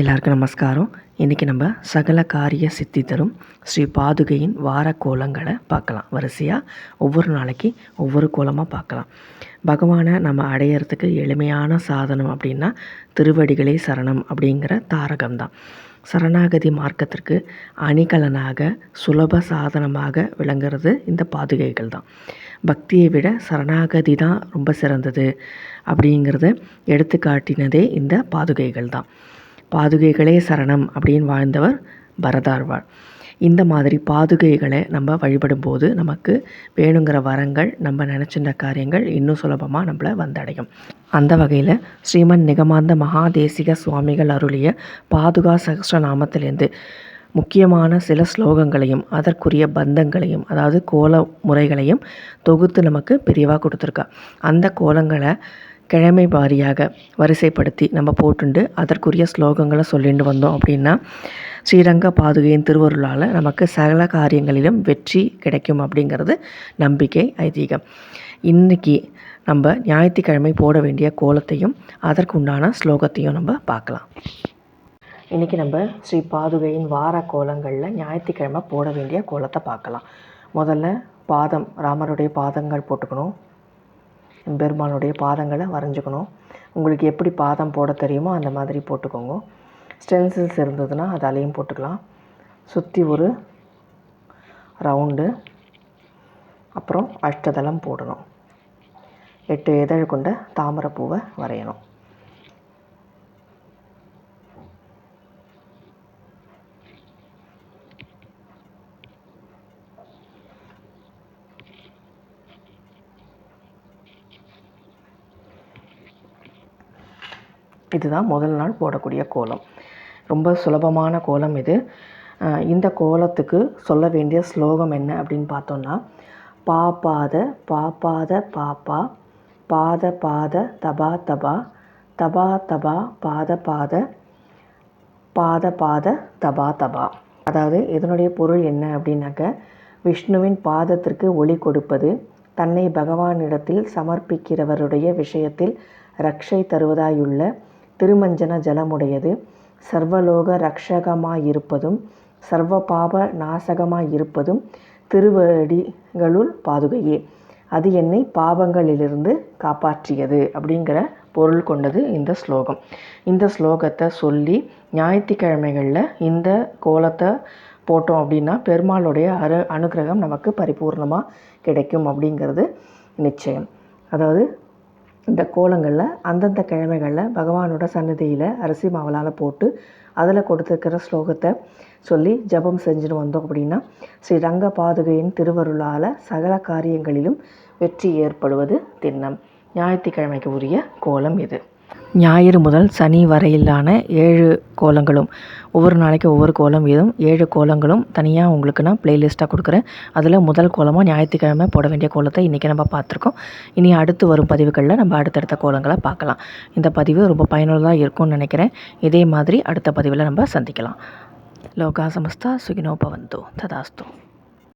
எல்லாருக்கும் நமஸ்காரம். இன்றைக்கி நம்ம சகல காரிய சித்தி தரும் ஸ்ரீ பாதுகையின் வார கோலங்களை பார்க்கலாம். வரிசையாக ஒவ்வொரு நாளைக்கு ஒவ்வொரு கோலமாக பார்க்கலாம். பகவானை நம்ம அடையிறதுக்கு எளிமையான சாதனம் அப்படின்னா திருவடிகளே சரணம் அப்படிங்கிற தாரகம் தான் சரணாகதி மார்க்கத்திற்கு அணிகலனாக சுலப சாதனமாக விளங்குறது இந்த பாதுகைகள் தான் பக்தியை விட சரணாகதி தான் ரொம்ப சிறந்தது அப்படிங்கிறத எடுத்துக்காட்டினதே இந்த பாதுகைகள் தான் பாதுகைகளே சரணம் அப்படின்னு வாழ்ந்தவர் பரதாழ்வார். இந்த மாதிரி பாதுகைகளை நம்ம வழிபடும்போது நமக்கு வேணுங்கிற வரங்கள் நம்ம நினச்சிருந்த காரியங்கள் இன்னும் சுலபமாக நம்மளை வந்தடையும். அந்த வகையில் ஸ்ரீமன் நிகமாந்த மகாதேசிக சுவாமிகள் அருளிய பாதுகா சகஸ்ரநாமத்திலேருந்து முக்கியமான சில ஸ்லோகங்களையும் அதற்குரிய பந்தங்களையும் அதாவது கோல முறைகளையும் தொகுத்து நமக்கு பிரிவாக கொடுத்துருக்கா. அந்த கோலங்களை கிழமை வாரியாக வரிசைப்படுத்தி நம்ம போட்டுண்டு அதற்குரிய ஸ்லோகங்களை சொல்லிட்டு வந்தோம் அப்படின்னா ஸ்ரீரங்க பாதுகையின் திருவருளால் நமக்கு சகல காரியங்களிலும் வெற்றி கிடைக்கும் அப்படிங்கிறது நம்பிக்கை ஐதீகம். இன்றைக்கி நம்ம ஞாயிற்றுக்கிழமை போட வேண்டிய கோலத்தையும் அதற்குண்டான ஸ்லோகத்தையும் நம்ம பார்க்கலாம். இன்றைக்கி நம்ம ஸ்ரீ பாதுகையின் வார கோலங்களில் ஞாயிற்றுக்கிழமை போட வேண்டிய கோலத்தை பார்க்கலாம். முதல்ல பாதம் ராமருடைய பாதங்கள் போட்டுக்கணும். பெருமானுடைய பாதங்களை வரைஞ்சிக்கணும். உங்களுக்கு எப்படி பாதம் போட தெரியுமோ அந்த மாதிரி போட்டுக்கோங்க. ஸ்டென்சில்ஸ் இருந்ததுன்னா அதாலேயும் போட்டுக்கலாம். சுற்றி ஒரு ரவுண்டு. அப்புறம் அஷ்டதளம் போடணும். எட்டு இதழ் கொண்ட தாமரை பூவை வரையணும். இதுதான் முதல் நாள் போடக்கூடிய கோலம். ரொம்ப சுலபமான கோலம் இது. இந்த கோலத்துக்கு சொல்ல வேண்டிய ஸ்லோகம் என்ன அப்படின்னு பார்த்தோன்னா பாப்பாத பாப்பாத பாப்பா பாத பாத தபா தபா தபா தபா பாத பாத பாத பாத தபா தபா. அதாவது இதனுடைய பொருள் என்ன அப்படின்னாக்க விஷ்ணுவின் பாதத்திற்கு ஒளி கொடுப்பது தன்னை பகவானிடத்தில் சமர்ப்பிக்கிறவருடைய விஷயத்தில் ரக்ஷை தருவதாயுள்ள திருமஞ்சன ஜலமுடையது. சர்வலோக ரக்ஷகமாயிருப்பதும் சர்வ பாப நாசகமாயிருப்பதும் திருவடிகளுள் பாதுகையே. அது என்னை பாவங்களிலிருந்து காப்பாற்றியது அப்படிங்கிற பொருள் கொண்டது இந்த ஸ்லோகம். இந்த ஸ்லோகத்தை சொல்லி ஞாயிற்றுக்கிழமைகளில் இந்த கோலத்தை போட்டோம் அப்படின்னா பெருமாளுடைய அரு அனுகிரகம் நமக்கு பரிபூர்ணமாக கிடைக்கும் அப்படிங்கிறது நிச்சயம். அதாவது இந்த கோலங்களில் அந்தந்த கிழமைகளில் பகவானோட சன்னதியில் அரிசி மாவலால் போட்டு அதில் கொடுத்துருக்கிற ஸ்லோகத்தை சொல்லி ஜபம் செஞ்சுட்டு வந்தோம் அப்படின்னா ஸ்ரீ ரங்க பாதுகையின் திருவருளால் சகல காரியங்களிலும் வெற்றி ஏற்படுவது திண்ணம். ஞாயிற்றுக்கிழமைக்கு உரிய கோலம் இது. ஞாயிறு முதல் சனி வரையிலான ஏழு கோலங்களும். ஒவ்வொரு நாளைக்கு ஒவ்வொரு கோலம் வீதம் ஏழு கோலங்களும் தனியாக உங்களுக்கு நான் ப்ளேலிஸ்ட்டாக கொடுக்குறேன். அதில் முதல் கோலமாக ஞாயிற்றுக்கிழமை போட வேண்டிய கோலத்தை இன்றைக்கி நம்ம பார்த்துருக்கோம். இனி அடுத்து வரும் பதிவுகளில் நம்ம அடுத்தடுத்த கோலங்களை பார்க்கலாம். இந்த பதிவு ரொம்ப பயனுள்ளதாக இருக்கும்னு நினைக்கிறேன். இதே மாதிரி அடுத்த பதிவில் நம்ம சந்திக்கலாம். லோகா சமஸ்தா சுகினோபவந்தோ ததாஸ்தோ.